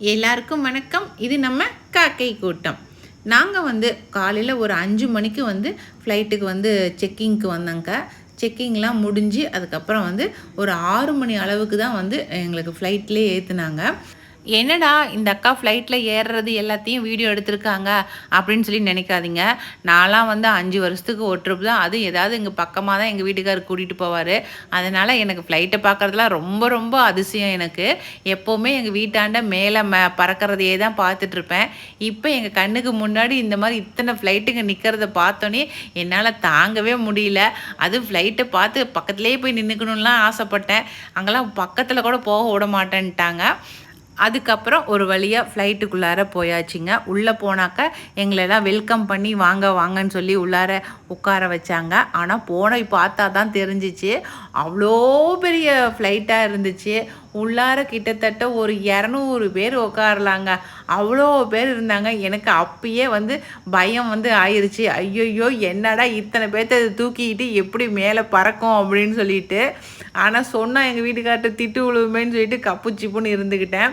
எல்லாருக்கும் வணக்கம். இது நம்ம காக்கை கூட்டம். நாங்கள் வந்து காலையில் ஒரு அஞ்சு மணிக்கு வந்து ஃப்ளைட்டுக்கு வந்து செக்கிங்க்கு வந்தோங்க. செக்கிங்லாம் முடிஞ்சு அதுக்கப்புறம் வந்து ஒரு ஆறு மணி அளவுக்கு தான் வந்து எங்களுக்கு ஃப்ளைட்லேயே ஏற்றுனாங்க என்னடா இந்த அக்கா ஃப்ளைட்டில் ஏறுறது எல்லாத்தையும் வீடியோ எடுத்திருக்காங்க அப்படின்னு சொல்லி நினைக்காதீங்க. நான்லாம் வந்து அஞ்சு வருஷத்துக்கு ஒரு ட்ரிப் தான். அது ஏதாவது எங்கள் பக்கமாக தான் எங்கள் வீட்டுக்காரர் கூட்டிகிட்டு போவார். அதனால் எனக்கு ஃப்ளைட்டை பார்க்குறதுலாம் ரொம்ப ரொம்ப அதிசயம் எனக்கு. எப்போவுமே எங்கள் வீட்டாண்ட மேலே ம பறக்கிறதையே தான் பார்த்துட்ருப்பேன். இப்போ எங்கள் கண்ணுக்கு முன்னாடி இந்த மாதிரி இத்தனை ஃப்ளைட்டுங்க நிற்கிறத பார்த்தோன்னே என்னால் தாங்கவே முடியல. அதுவும் ஃப்ளைட்டை பார்த்து பக்கத்துலேயே போய் நின்றுக்கணும்லாம் ஆசைப்பட்டேன். அங்கெல்லாம் பக்கத்தில் கூட போக விட மாட்டேன்ட்டாங்க. அதுக்கப்புறம் ஒரு வழியாக ஃப்ளைட்டுக்குள்ளார போயாச்சுங்க. உள்ளே போனாக்க எங்களெல்லாம் வெல்கம் பண்ணி வாங்க வாங்கன்னு சொல்லி உள்ளார உட்கார வச்சாங்க. ஆனால் போன பார்த்தா தான் தெரிஞ்சிச்சு. அவ்வளோ பெரிய ஃப்ளைட்டாக இருந்துச்சு. உள்ளார கிட்டத்தட்ட ஒரு இரநூறு பேர் உட்காரலாங்க. அவ்வளோ பேர் இருந்தாங்க. எனக்கு அப்பயே வந்து பயம் வந்து ஆயிடுச்சு ஐயோ என்னடா இத்தனை பேர்த்த தூக்கிக்கிட்டு எப்படி மேலே பறக்கும் அப்படின்னு சொல்லிட்டு. ஆனால் சொன்னால் எங்கள் வீட்டுக்கார்ட்ட திட்டு விழுவுமேன்னு சொல்லிட்டு கப்பு சிப்புன்னு இருந்துக்கிட்டேன்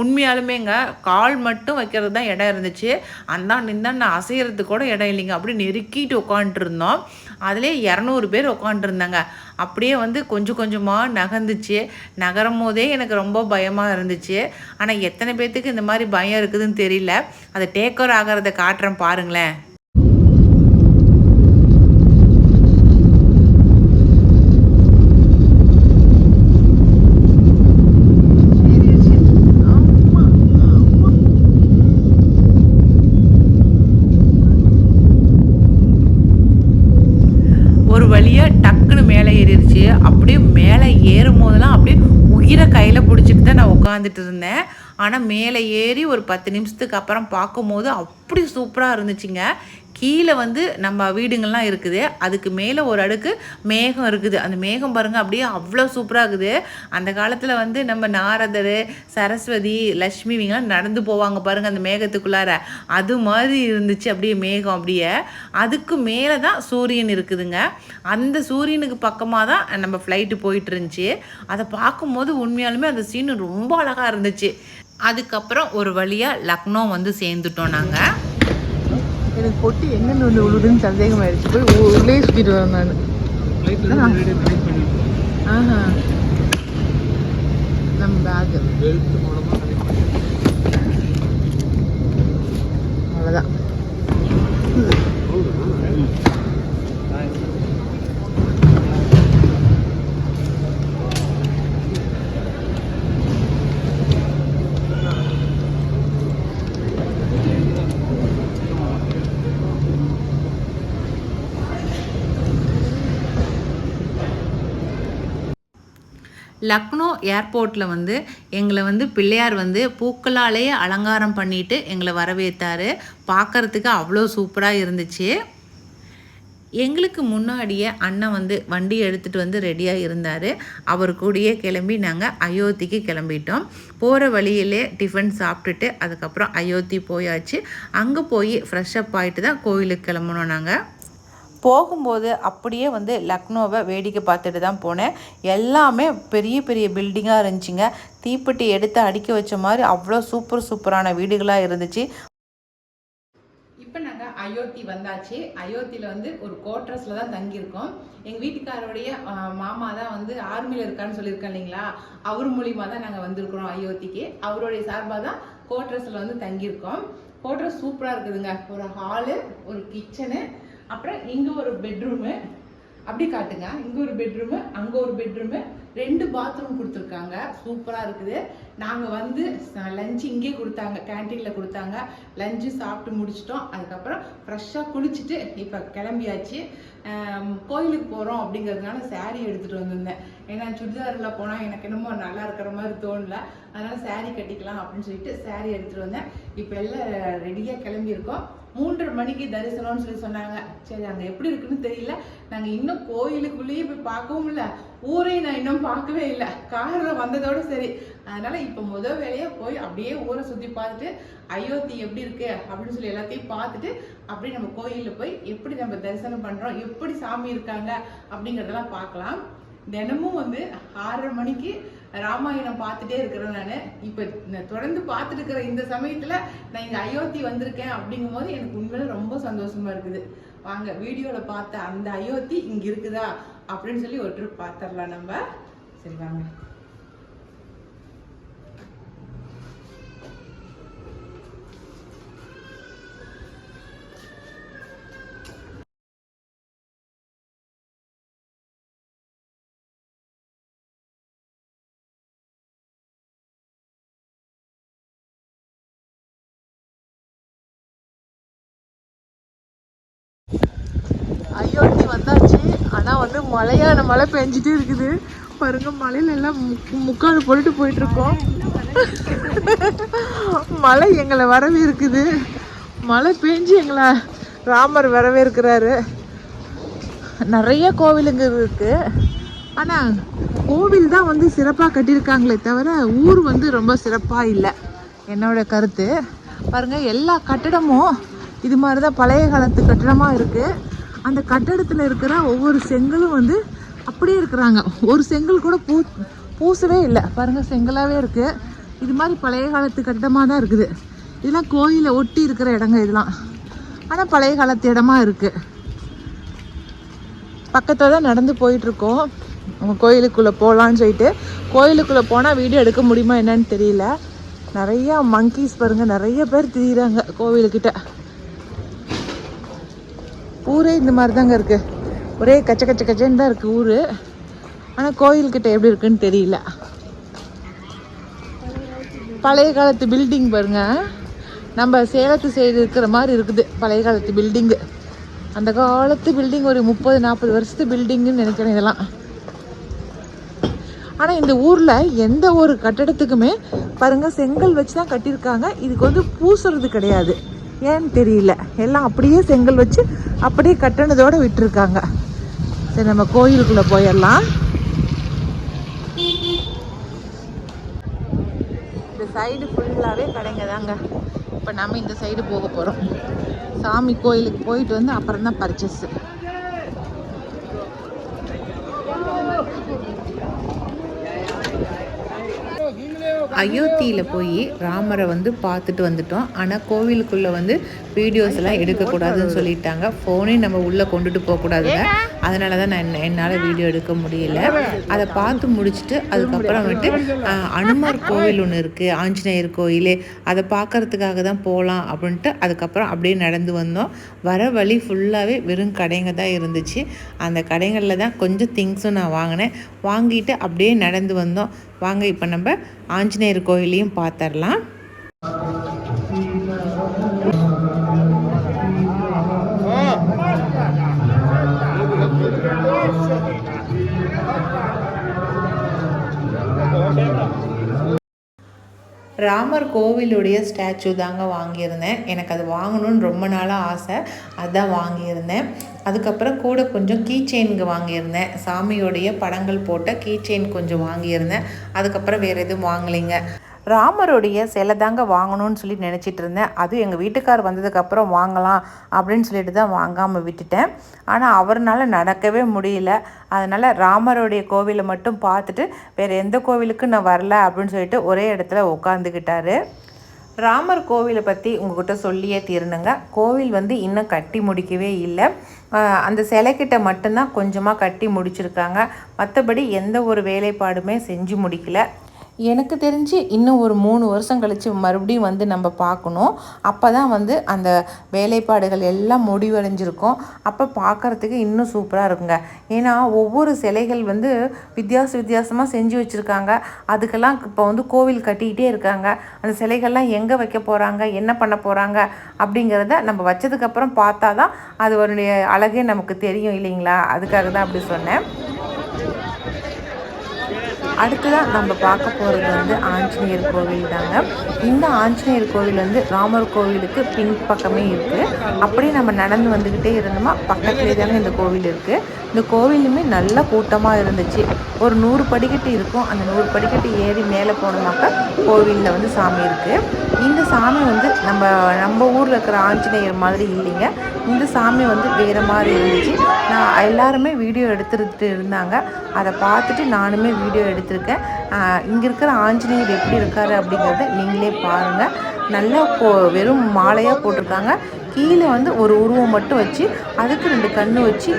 உண்மையாலுமேங்க கால் மட்டும் வைக்கிறது தான் இடம் இருந்துச்சு. அந்த நின்றான் அசைகிறது கூட இடம் இல்லைங்க. அப்படி நெருக்கிட்டு உட்காந்துருந்தோம் அதிலே இரநூறு பேர் உட்காந்துருந்தாங்க அப்படியே வந்து கொஞ்சம் கொஞ்சமாக நகர்ந்துச்சு. நகரும் போதே எனக்கு ரொம்ப பயமாக இருந்துச்சு. ஆனால் எத்தனை பேர்த்துக்கு இந்த மாதிரி பயம் இருக்குதுன்னு தெரியல. அதை டேக்கர் ஆகிறத காட்டுறேன் பாருங்களேன் ஒரு வழியாக டக்குன்னு மேலே ஏறிடுச்சு அப்படியே மேலே ஏறும் போதெல்லாம் அப்படியே உயிரை கையில் பிடிச்சிட்டு தான் நான் உட்காந்துட்டு இருந்தேன் ஆனால் மேலே ஏறி ஒரு பத்து நிமிஷத்துக்கு அப்புறம் பார்க்கும்போது அப்படி சூப்பராக இருந்துச்சுங்க. கீழே வந்து நம்ம வீடுங்கள்லாம் இருக்குது. அதுக்கு மேலே ஒரு அடுக்கு மேகம் இருக்குது. அந்த மேகம் பாருங்கள் அப்படியே அவ்வளோ சூப்பராக இருக்குது. அந்த காலத்தில் வந்து நம்ம நாரதர் சரஸ்வதி லக்ஷ்மி இவங்கெல்லாம் நடந்து போவாங்க பாருங்கள் அந்த மேகத்துக்குள்ளார. அது மாதிரி இருந்துச்சு அப்படியே மேகம் அப்படியே. அதுக்கு மேலே தான் சூரியன் இருக்குதுங்க. அந்த சூரியனுக்கு பக்கமாக தான் நம்ம ஃப்ளைட்டு போயிட்டு இருந்துச்சு. அதை பார்க்கும்போது உண்மையாலுமே அந்த சீன் ரொம்ப அழகாக இருந்துச்சு. அதுக்கப்புறம் ஒரு வழியாக லக்னோ வந்து சேர்ந்துட்டோம் நாங்கள் எனக்கு பொட்டி எங்கேருந்து வந்து விழுதுன்னு சந்தேகமாயிருச்சு. போய் உள்ளே சுற்றிட்டு வரேன் நான் ஆஹா நம்ம பேகு அவ்வளோதான் லக்னோ ஏர்போர்ட்டில் வந்து எங்களை வந்து பிள்ளையார் வந்து பூக்களாலேயே அலங்காரம் பண்ணிட்டு எங்களை வரவேற்றாரு பார்க்கறதுக்கு அவ்வளோ சூப்பராக இருந்துச்சு. எங்களுக்கு முன்னாடியே அண்ணன் வந்து வண்டி எடுத்துகிட்டு வந்து ரெடியாக இருந்தார். அவர் கூடயே கிளம்பி நாங்கள் அயோத்திக்கு கிளம்பிட்டோம். போகிற வழியிலே டிஃபன் சாப்பிட்டுட்டு அதுக்கப்புறம் அயோத்தி போயாச்சு. அங்கே போய் ஃப்ரெஷ்அப் ஆகிட்டு தான் கோயிலுக்கு கிளம்புனோம் நாங்கள் போகும்போது அப்படியே வந்து லக்னோவை வேடிக்கை பார்த்துட்டு தான் போனேன். எல்லாமே பெரிய பெரிய பில்டிங்காக இருந்துச்சுங்க. தீப்பெட்டி எடுத்து அடுக்கி வச்ச மாதிரி அவ்வளோ சூப்பர் சூப்பரான வீடுகளாக இருந்துச்சு. இப்போ நாங்கள் அயோத்தி வந்தாச்சு. அயோத்தியில் வந்து ஒரு கோட்ரஸில் தான் தங்கியிருக்கோம். எங்கள் வீட்டுக்காரோடைய மாமா தான் வந்து ஆர்மியில் இருக்கான்னு சொல்லியிருக்கேன் இல்லைங்களா? அவர் மூலியமாக தான் நாங்கள் வந்திருக்கிறோம் அயோத்திக்கு. அவருடைய சார்பாக தான் கோட்ரஸில் வந்து தங்கியிருக்கோம். கோட்ரஸ் சூப்பராக இருக்குதுங்க. ஒரு ஹாலு ஒரு கிச்சனு அப்புறம் இங்கே ஒரு பெட்ரூமு அப்படி காட்டுங்க. இங்கே ஒரு பெட்ரூமு அங்கே ஒரு பெட்ரூமு ரெண்டு பாத்ரூம் கொடுத்துருக்காங்க. சூப்பராக இருக்குது. நாங்கள் வந்து லஞ்சு இங்கே கொடுத்தாங்க. கேன்டீனில் கொடுத்தாங்க. லஞ்சு சாப்பிட்டு முடிச்சிட்டோம். அதுக்கப்புறம் ஃப்ரெஷ்ஷாக குளிச்சுட்டு இப்போ கிளம்பியாச்சு. கோயிலுக்கு போகிறோம் அப்படிங்கிறதுனால சேரீ எடுத்துகிட்டு வந்திருந்தேன். ஏன்னா சுடிதாரில் போனால் எனக்கு என்னமோ நல்லா இருக்கிற மாதிரி தோணல. அதனால் saree கட்டிக்கலாம் அப்படின்னு சொல்லிட்டு saree எடுத்துகிட்டு வந்தேன். இப்போ எல்லாம் ரெடியாக கிளம்பியிருக்கோம். மூன்றரை மணிக்கு தரிசனம்னு சொல்லி சொன்னாங்க. சரி அங்கே எப்படி இருக்குன்னு தெரியல. நாங்கள் இன்னும் கோயிலுக்குள்ளேயே போய் பார்க்கவும் இல்லை. ஊரையும் நான் இன்னும் பார்க்கவே இல்லை. காரில் வந்ததோட சரி. அதனால இப்போ முதல் வேலையாக போய் அப்படியே ஊரை சுற்றி பார்த்துட்டு அயோத்தி எப்படி இருக்கு? அப்படின்னு சொல்லி எல்லாத்தையும் பார்த்துட்டு அப்படியே நம்ம கோயிலில் போய் எப்படி நம்ம தரிசனம் பண்ணுறோம் எப்படி சாமி இருக்காங்க? அப்படிங்கிறதெல்லாம் பார்க்கலாம். தினமும் வந்து ஆறரை மணிக்கு ராமாயணம் பார்த்துட்டே இருக்கிறேன் நான். இப்போ நான் தொடர்ந்து பார்த்துட்டு இருக்கிற இந்த சமயத்தில் நான் இங்கே அயோத்தி வந்திருக்கேன் அப்படிங்கும் போது எனக்கு உண்மையில ரொம்ப சந்தோஷமா இருக்குது. வாங்க வீடியோவில் பார்த்த அந்த அயோத்தி இங்கே இருக்குதா அப்படின்னு சொல்லி ஒரு ட்ரிப் பார்த்துடலாம் நம்ம. சரி வாங்க. வந்தாச்சு. ஆனால் வந்து மழையான மழை பெஞ்சிட்டே இருக்குது. பாருங்க மழையில எல்லாம் முக்கால் பொருட்டு போயிட்டு இருக்கோம் மழை எங்களை வரவே இருக்குது மழை பெஞ்சு எங்களை ராமர் வரவே இருக்கிறாரு நிறைய கோவிலுங்க இருக்கு. ஆனா கோவில் தான் வந்து சிறப்பாக கட்டியிருக்காங்களே தவிர ஊர் வந்து ரொம்ப சிறப்பாக இல்லை. என்னோட கருத்து. பாருங்க எல்லா கட்டடமும் இது மாதிரி தான் பழைய காலத்து கட்டடமாக இருக்கு. அந்த கட்டடத்தில் இருக்கிற ஒவ்வொரு செங்கலும் வந்து அப்படியே இருக்கிறாங்க. ஒரு செங்கல் கூட பூ பூசவே இல்லை. பாருங்கள் செங்கலாகவே இருக்குது இது மாதிரி பழைய காலத்து கட்டமாக தான் இருக்குது. இதெல்லாம் கோயிலை ஒட்டி இருக்கிற இடங்க இதெல்லாம். ஆனால் பழைய காலத்து இடமா இருக்குது பக்கத்தில் தான் நடந்து போயிட்டுருக்கோம். நம்ம கோயிலுக்குள்ளே போகலான்னு சொல்லிட்டு. கோயிலுக்குள்ளே போனால் வீடியோ எடுக்க முடியுமா என்னன்னு தெரியல. நிறையா மங்கீஸ் பாருங்கள் நிறைய பேர் திரியிறாங்க கோவிலுக்கிட்ட ஊரே இந்த மாதிரி தாங்க இருக்குது ஒரே கச்ச கச்ச கச்சன்னு தான் இருக்குது ஊர். ஆனால் கோயில்கிட்ட எப்படி இருக்குன்னு தெரியல. பழைய காலத்து பில்டிங் பாருங்க. நம்ம சேலத்து சைடு இருக்கிற மாதிரி இருக்குது பழைய காலத்து பில்டிங்கு அந்த காலத்து பில்டிங் ஒரு முப்பது நாற்பது வருஷத்து பில்டிங்குன்னு நினைக்கிறேன் இதெல்லாம். ஆனால் இந்த ஊரில் எந்த ஒரு கட்டடத்துக்குமே பாருங்கள் செங்கல் வச்சு தான் கட்டியிருக்காங்க. இதுக்கு வந்து பூசுறது கிடையாது. ஏன்னு தெரியல. எல்லாம் அப்படியே செங்கல் வச்சு அப்படியே கட்டினதோட விட்டுருக்காங்க. சரி நம்ம கோயிலுக்குள்ளே போயிடலாம். இந்த சைடு ஃபுல்லாகவே கடைங்க தாங்க. இப்போ நம்ம இந்த சைடு போக போகிறோம் சாமி கோயிலுக்கு போயிட்டு வந்து அப்புறம் தான் பர்ச்சேஸ் அயோத்தியில் போய் ராமரை வந்து பார்த்துட்டு வந்துட்டோம். ஆனால் கோவிலுக்குள்ளே வந்து வீடியோஸ் எல்லாம் எடுக்கக்கூடாதுன்னு சொல்லிட்டாங்க. ஃபோனே நம்ம உள்ளே கொண்டுட்டு போகக்கூடாதுங்க. அதனால தான் நான் என்ன- என்னால் வீடியோ எடுக்க முடியல. அதை பார்த்து முடிச்சுட்டு அதுக்கப்புறம் வந்துட்டு அனுமார் கோவில் ஒன்று இருக்குது ஆஞ்சநேயர் கோயில். அதை பார்க்கறதுக்காக தான் போகலாம் அப்படின்ட்டு அதுக்கப்புறம் அப்படியே நடந்து வந்தோம். வர வழி ஃபுல்லாகவே வெறும் கடைங்க தான் இருந்துச்சு. அந்த கடைகளில் தான் கொஞ்சம் திங்ஸும் நான் வாங்கினேன். வாங்கிட்டு அப்படியே நடந்து வந்தோம். வாங்க இப்போ நம்ம ஆஞ்சநேயர் கோயிலையும் பார்த்துடலாம் ராமர் கோவிலுடைய ஸ்டாச்சு தாங்க வாங்கியிருந்தேன். எனக்கு அது வாங்கணும்னு ரொம்ப நாளாக ஆசை. அதான் வாங்கியிருந்தேன். அதுக்கப்புறம் கூட கொஞ்சம் கீ செயின்ங்க வாங்கியிருந்தேன். சாமியோடைய படங்கள் போட்ட கீ செயின் கொஞ்சம் வாங்கியிருந்தேன். அதுக்கப்புறம் வேறு எதுவும் வாங்கலைங்க. ராமருடைய சிலை தாங்க வாங்கணும்னு சொல்லி நினச்சிட்டு இருந்தேன். அதுவும் எங்கள் வீட்டுக்கார் வந்ததுக்கப்புறம் வாங்கலாம் அப்படின்னு சொல்லிட்டு தான் வாங்காமல் விட்டுட்டேன். ஆனால் அவர்னால் நடக்கவே முடியல. அதனால் ராமருடைய கோவிலை மட்டும் பார்த்துட்டு வேறு எந்த கோவிலுக்கும் நான் வரல அப்படின்னு சொல்லிட்டு ஒரே இடத்துல உட்காந்துக்கிட்டாரு ராமர் கோவிலை பற்றி உங்ககிட்ட சொல்லியே தீரணுங்க. கோவில் வந்து இன்னும் கட்டி முடிக்கவே இல்லை. அந்த சிலைக்கிட்ட மட்டும்தான் கொஞ்சமாக கட்டி முடிச்சிருக்காங்க. மற்றபடி எந்த ஒரு வேலைப்பாடுமே செஞ்சு முடிக்கல. எனக்கு தெரிஞ்சு இன்னும் ஒரு மூணு வருஷம் கழித்து மறுபடியும் வந்து நம்ம பார்க்கணும். அப்போ தான் வந்து அந்த வேலைப்பாடுகள் எல்லாம் முடிவடைஞ்சிருக்கும். அப்போ பார்க்குறதுக்கு இன்னும் சூப்பராக இருக்குங்க. ஏன்னா ஒவ்வொரு சிலைகள் வந்து வித்தியாச வித்தியாசமாக செஞ்சு வச்சுருக்காங்க. அதுக்கெல்லாம் இப்போ வந்து கோவில் கட்டிக்கிட்டே இருக்காங்க. அந்த சிலைகள்லாம் எங்கே வைக்க போகிறாங்க என்ன பண்ண போகிறாங்க அப்படிங்கிறத நம்ம வச்சதுக்கப்புறம் பார்த்தா தான் அது ஒரு அழகே நமக்கு தெரியும் இல்லைங்களா? அதுக்காக தான் அப்படி சொன்னேன். அடுத்ததாக நம்ம பார்க்க போகிறது வந்து ஆஞ்சநேயர் கோவில் தாங்க. இந்த ஆஞ்சநேயர் கோவில் வந்து ராமர் கோவிலுக்கு பின்பக்கமே இருக்குது அப்படியே நம்ம நடந்து வந்துக்கிட்டே இருந்தோமா பக்கத்துலேயே தாங்க இந்த கோவில் இருக்குது இந்த கோவிலுமே நல்ல கூட்டமாக இருந்துச்சு. ஒரு நூறு படிக்கட்டு இருக்கும். அந்த நூறு படிக்கட்டு ஏறி மேலே போனோம்னாக்கா கோவிலில் வந்து சாமி இருக்குது இந்த சாமி வந்து நம்ம நம்ம ஊரில் இருக்கிற ஆஞ்சநேயர் மாதிரி இல்லைங்க. இந்த சாமி வந்து வேறு மாதிரி இருந்துச்சு. நான் எல்லாருமே வீடியோ எடுத்துட்டு இருந்தாங்க. அதை பார்த்துட்டு நானுமே வீடியோ எடுத்திருக்கேன். இங்கே இருக்கிற ஆஞ்சநேயர் எப்படி இருக்காரு அப்படிங்கிறத நீங்களே பாருங்கள் நல்லா போ வெறும் மாலையாக போட்டிருக்காங்க. கீழே வந்து ஒரு உருவம் மட்டும் வச்சு அதுக்கு ரெண்டு கண்ணு வச்சு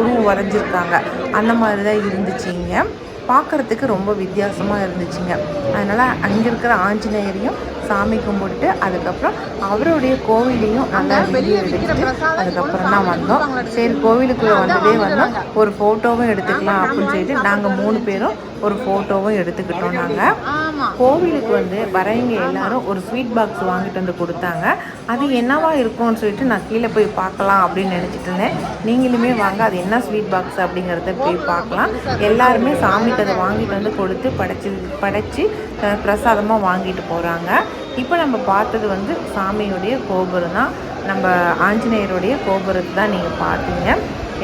உருவம் வரைஞ்சிருக்காங்க. அந்த மாதிரி தான் இருந்துச்சுங்க. பார்க்குறதுக்கு ரொம்ப வித்தியாசமாக இருந்துச்சுங்க. அதனால் அங்கே இருக்கிற ஆஞ்சநேயரையும் சாமி கும்பிட்டு அதுக்கப்புறம் அவருடைய கோவிலையும் நல்லா வீடியோ எடுத்துட்டு அதுக்கப்புறம் தான் வந்தோம். சரி கோவிலுக்குள்ளே வந்ததே வந்தோம். ஒரு ஃபோட்டோவும் எடுத்துக்கலாம் அப்படின்னு சொல்லிட்டு நாங்கள் மூணு பேரும் ஒரு ஃபோட்டோவும் எடுத்துக்கிட்டோம் நாங்கள் கோவிலுக்கு வந்து வரவங்க எல்லாரும் ஒரு ஸ்வீட் பாக்ஸ் வாங்கிட்டு வந்து கொடுத்தாங்க. அது என்னவா இருக்கும்னு சொல்லிட்டு நான் கீழே போய் பார்க்கலாம் அப்படின்னு நினச்சிட்டு இருந்தேன். நீங்களுமே வாங்க அது என்ன ஸ்வீட் பாக்ஸ் அப்படிங்கிறத போய் பார்க்கலாம். எல்லாருமே சாமிக்கு அதை வாங்கிட்டு வந்து கொடுத்து படைச்சி படைச்சி பிரசாதமாக வாங்கிட்டு போகிறாங்க இப்போ நம்ம பார்த்தது வந்து சாமியுடைய கோபுரம் தான். நம்ம ஆஞ்சநேயருடைய கோபுரத்தை தான் நீங்கள் பார்த்தீங்க.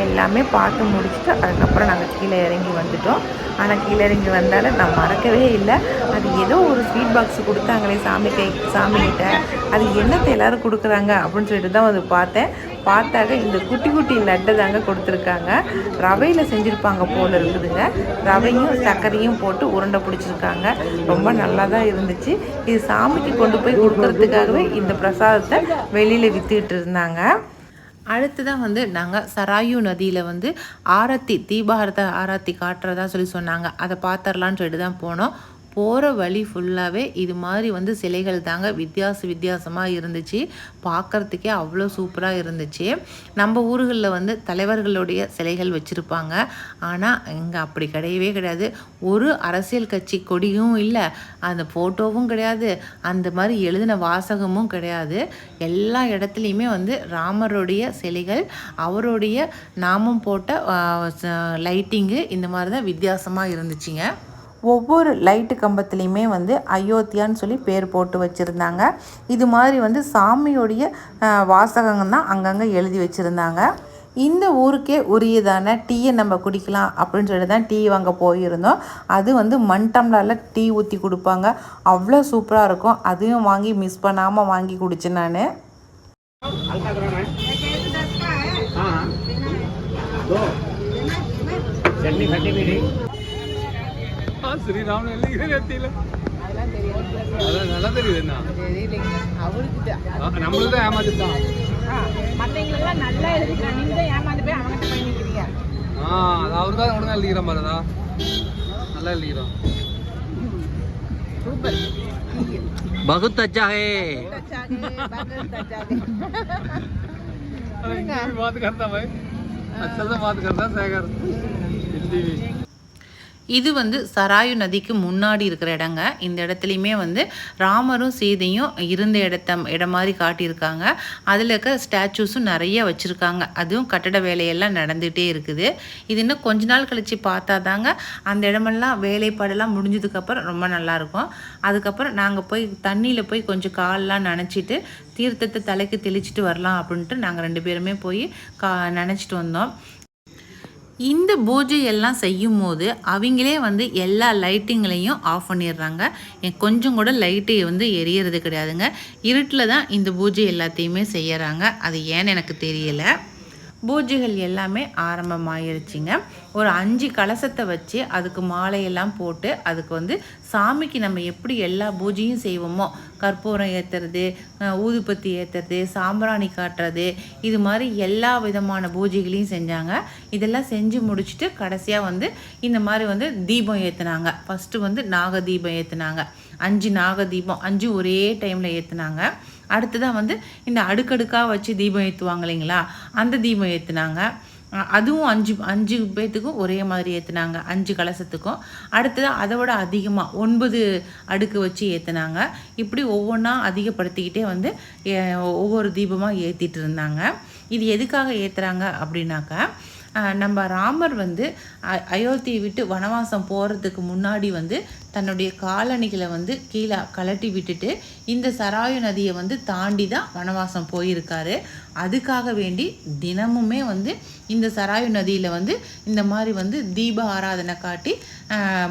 எல்லாமே பார்த்து முடிச்சுட்டு அதுக்கப்புறம் நாங்கள் கீழே இறங்கி வந்துட்டோம். ஆனால் கீழே இறங்கி வந்தாலும் நான் மறக்கவே இல்லை. அது ஏதோ ஒரு ஸ்வீட் பாக்ஸ் கொடுத்தாங்களே சாமி கை சாமிகிட்ட. அது என்னத்தை எல்லாரும் கொடுக்குறாங்க அப்படின்னு சொல்லிட்டு தான் வந்து பார்த்தேன். பார்த்தாக்க இந்த குட்டி குட்டி லட்டை தாங்க கொடுத்துருக்காங்க. ரவையில் செஞ்சுருப்பாங்க போல இருக்குதுங்க. ரவையும் சர்க்கரையும் போட்டு உருண்டை பிடிச்சிருக்காங்க. ரொம்ப நல்லா தான் இருந்துச்சு. இது சாமிக்கு கொண்டு போய் கொடுக்கறதுக்காகவே இந்த பிரசாதத்தை வெளியில் விற்றுக்கிட்டு இருந்தாங்க. அடுத்ததான் வந்து நாங்கள் சராயு நதியில் வந்து ஆரத்தி தீபாரத ஆரத்தி காட்டுறதா சொல்லி சொன்னாங்க. அதை பார்த்துடலான்னு சொல்லிட்டு தான் போனோம். போகிற வழி ஃபுல்லாகவே இது மாதிரி வந்து சிலைகள் தாங்க வித்தியாச வித்தியாசமாக இருந்துச்சு. பார்க்குறதுக்கே அவ்வளோ சூப்பராக இருந்துச்சு. நம்ம ஊர்களில் வந்து தலைவர்களுடைய சிலைகள் வச்சுருப்பாங்க. ஆனால் இங்கே அப்படி கிடையவே கிடையாது. ஒரு அரசியல் கட்சி கொடியும் இல்லை. அந்த ஃபோட்டோவும் கிடையாது. அந்த மாதிரி எழுதின வாசகமும் கிடையாது. எல்லா இடத்துலையுமே வந்து ராமருடைய சிலைகள் அவருடைய நாமம் போட்ட லைட்டிங்கு இந்த மாதிரி தான் வித்தியாசமாக இருந்துச்சுங்க. ஒவ்வொரு லைட்டு கம்பத்துலேயுமே வந்து அயோத்தியான்னு சொல்லி பேர் போட்டு வச்சுருந்தாங்க இது மாதிரி வந்து சாமியோடைய வாசகங்கள் தான் அங்கங்கே எழுதி வச்சுருந்தாங்க இந்த ஊருக்கே உரியதான டீயை நம்ம குடிக்கலாம் அப்படின்னு சொல்லி தான் டீ வாங்க போயிருந்தோம் அது வந்து மண் டம்ளரில் டீ ஊற்றி கொடுப்பாங்க அவ்வளோ சூப்பராக இருக்கும் அதையும் வாங்கி மிஸ் பண்ணாமல் வாங்கி குடிச்சேன் நான் हाँ दो चटनी खट्टी मीठी हाँ श्री राम ने लिख रहती है அதான் நல்லா தெரியுது என்ன அவருக்கு நம்மளுக்கு தான் ஏமாத்திட்டான் மற்றவங்களுக்கெல்லாம் நல்லா எழுதிக்கலாம் நீங்க தான் ஏமாந்து போய் அவங்ககிட்ட போய் நிற்கிறீங்க ஆ அது அவர் தான் ஒழுங்கா எழுதிக்கிற மாதிரிதா நல்லா எழுதிக்கிறோம் சூப்பர் बहुत अच्छा है अरे हिंदी में बात करता भाई अच्छा से बात करता सागर हिंदी में இது வந்து சராயு நதிக்கு முன்னாடி இருக்கிற இடங்க. இந்த இடத்துலையுமே வந்து ராமரும் சீதையும் இருந்த இடத்த இடம் மாதிரி காட்டியிருக்காங்க. அதில் இருக்க ஸ்டாச்சூஸும் நிறைய வச்சுருக்காங்க. அதுவும் கட்டட வேலையெல்லாம் நடந்துகிட்டே இருக்குது. இது இன்னும் கொஞ்ச நாள் கழித்து பார்த்தா தாங்க அந்த இடமெல்லாம் வேலைப்பாடெல்லாம் முடிஞ்சதுக்கப்புறம் ரொம்ப நல்லாயிருக்கும். அதுக்கப்புறம் நாங்கள் போய் தண்ணியில் போய் கொஞ்சம் காலெலாம் நனைச்சிட்டு தீர்த்தத்தை தலைக்கு தெளிச்சிட்டு வரலாம் அப்படின்ட்டு நாங்கள் ரெண்டு பேருமே போய் கா நினச்சிட்டு வந்தோம். இந்த பூஜை எல்லாம் செய்யும் போது அவங்களே வந்து எல்லா லைட்டிங்களையும் ஆஃப் பண்ணிடுறாங்க. கொஞ்சம் கூட லைட்டு வந்து எரியறது கிடையாதுங்க. இருட்டில் தான் இந்த பூஜை எல்லாத்தையுமே செய்யறாங்க. அது ஏன்னு எனக்கு தெரியல. பூஜைகள் எல்லாமே ஆரம்பமாயிருச்சுங்க. ஒரு அஞ்சு கலசத்தை வச்சு அதுக்கு மாலையெல்லாம் போட்டு அதுக்கு வந்து சாமிக்கு நம்ம எப்படி எல்லா பூஜையும் செய்வோமோ கற்பூரம் ஏற்றுறது ஊதுபத்தி ஏற்றுறது சாம்பிராணி காட்டுறது இது மாதிரி எல்லா விதமான பூஜைகளையும் செஞ்சாங்க. இதெல்லாம் செஞ்சு முடிச்சுட்டு கடைசியாக வந்து இந்த மாதிரி வந்து தீபம் ஏற்றுனாங்க ஃபஸ்ட்டு வந்து நாக தீபம் ஏற்றுனாங்க அஞ்சு நாக தீபம் அஞ்சு ஒரே டைமில் ஏற்றுனாங்க அடுத்ததாக வந்து இந்த அடுக்கடுக்காக வச்சு தீபம் ஏற்றுவாங்க இல்லைங்களா? அந்த தீபம் ஏற்றுனாங்க அதுவும் அஞ்சு அஞ்சு பேர்த்துக்கும் ஒரே மாதிரி ஏற்றுனாங்க அஞ்சு கலசத்துக்கும். அடுத்தது அதை விட அதிகமாக ஒன்பது அடுக்கு வச்சு ஏற்றுனாங்க இப்படி ஒவ்வொன்றா அதிகப்படுத்திக்கிட்டே வந்து ஏ- ஒவ்வொரு தீபமாக ஏற்றிட்டு இருந்தாங்க. இது எதுக்காக ஏற்றுறாங்க அப்படின்னாக்கா நம்ம ராமர் வந்து அயோத்தியை விட்டு வனவாசம் போகிறதுக்கு முன்னாடி வந்து தன்னுடைய காலணிகளை வந்து கீழே கலட்டி விட்டுட்டு இந்த சராயு நதியை வந்து தாண்டி தான் வனவாசம் போயிருக்காரு. அதுக்காக வேண்டி தினமுமே வந்து இந்த சராயு நதியில் வந்து இந்த மாதிரி வந்து தீப ஆராதனை காட்டி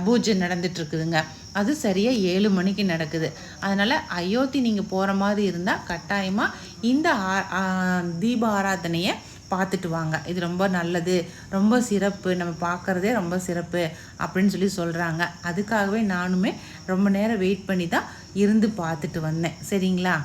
பூஜை நடந்துட்டுருக்குதுங்க அது சரியாக ஏழு மணிக்கு நடக்குது. அதனால் அயோத்தி நீங்கள் போகிற மாதிரி இருந்தால் கட்டாயமாக இந்த ஆ, தீப ஆராதனையை பார்த்துட்டு வாங்க. இது ரொம்ப நல்லது. ரொம்ப சிறப்பு. நம்ம பார்க்குறதே ரொம்ப சிறப்பு அப்படின்னு சொல்லி சொல்கிறாங்க அதுக்காகவே நானுமே ரொம்ப நேரம் வெயிட் பண்ணி தான் இருந்து பார்த்துட்டு வந்தேன். சரிங்களா?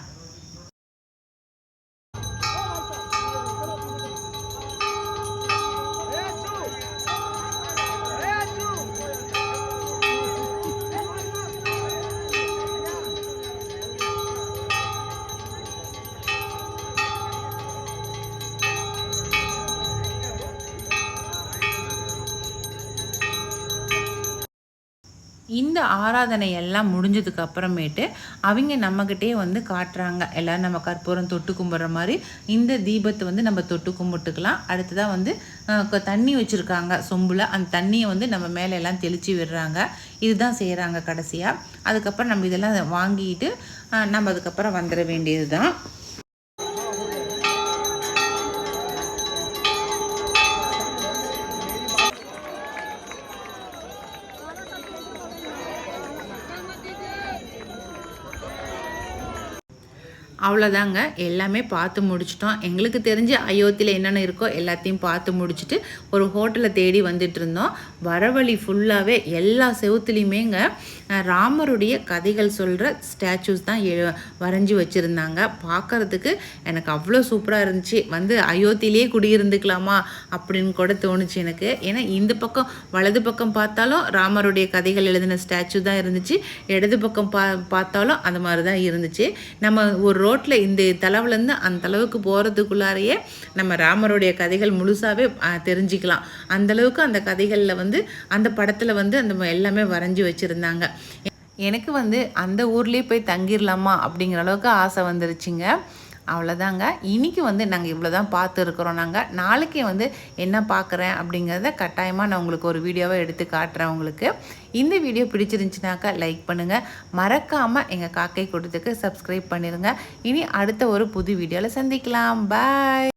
இந்த ஆராதனை எல்லாம் முடிஞ்சதுக்கு அப்புறமேட்டு அவங்க நம்மக்கிட்டே வந்து காட்டுறாங்க. எல்லோரும் நம்ம கற்பூரம் தொட்டு கும்பிட்ற மாதிரி இந்த தீபத்தை வந்து நம்ம தொட்டு கும்பிட்டுக்கலாம். அடுத்ததாக வந்து தண்ணி வச்சுருக்காங்க. சொம்பில் அந்த தண்ணியை வந்து நம்ம மேலே எல்லாம் தெளித்து விடுறாங்க. இதுதான் செய்கிறாங்க கடைசியாக அதுக்கப்புறம் நம்ம இதெல்லாம் வாங்கிட்டு நம்ம அதுக்கப்புறம் வந்துட வேண்டியது தான் அவ்வளோதாங்க எல்லாமே பார்த்து முடிச்சிட்டோம். எங்களுக்கு தெரிஞ்சு அயோத்தியில் என்னென்ன இருக்கோ எல்லாத்தையும் பார்த்து முடிச்சுட்டு ஒரு ஹோட்டலை தேடி வந்துட்டு இருந்தோம். வரவழி ஃபுல்லாகவே எல்லா செவுத்துலேயுமேங்க ராமருடைய கதைகள் சொல்கிற ஸ்டாச்சூஸ் தான் எ- வரைஞ்சி வச்சுருந்தாங்க. பார்க்கறதுக்கு எனக்கு அவ்வளோ சூப்பராக இருந்துச்சு. வந்து அயோத்தியிலே குடியிருந்துக்கலாமா அப்படின்னு கூட தோணுச்சு எனக்கு. ஏன்னா இந்த பக்கம் வலது பக்கம் பார்த்தாலும் ராமருடைய கதைகள் எழுதின ஸ்டாச்சு தான் இருந்துச்சு. இடது பக்கம் பா பார்த்தாலும் அந்த மாதிரி தான் இருந்துச்சு. நம்ம ஒரு ரோட்டில் இந்த தளவுலேருந்து அந்த அளவுக்கு போகிறதுக்குள்ளாரையே நம்ம ராமருடைய கதைகள் முழுசாகவே தெரிஞ்சுக்கலாம். அந்த அளவுக்கு அந்த கதைகளில் வந்து அந்த படத்தில் வந்து அந்த எல்லாமே வரைஞ்சி வச்சுருந்தாங்க. எனக்கு வந்து அந்த ஊர்லேயே போய் தங்கிடலாமா அப்படிங்கிற அளவுக்கு ஆசை வந்துருச்சுங்க. அவ்வளோதாங்க இன்றைக்கி வந்து நாங்கள் இவ்வளோ தான் பார்த்துருக்குறோம். நாங்கள் நாளைக்கு வந்து என்ன பார்க்குறேன் அப்படிங்கிறத கட்டாயமாக நான் உங்களுக்கு ஒரு வீடியோவை எடுத்து காட்டுறேன் உங்களுக்கு. இந்த வீடியோ பிடிச்சிருந்துச்சுனாக்கா லைக் பண்ணுங்கள் மறக்காமல் எங்கள் காக்கை கூட்டத்துக்கு சப்ஸ்கிரைப் பண்ணிடுங்க இனி அடுத்த ஒரு புது வீடியோவில் சந்திக்கலாம். பாய்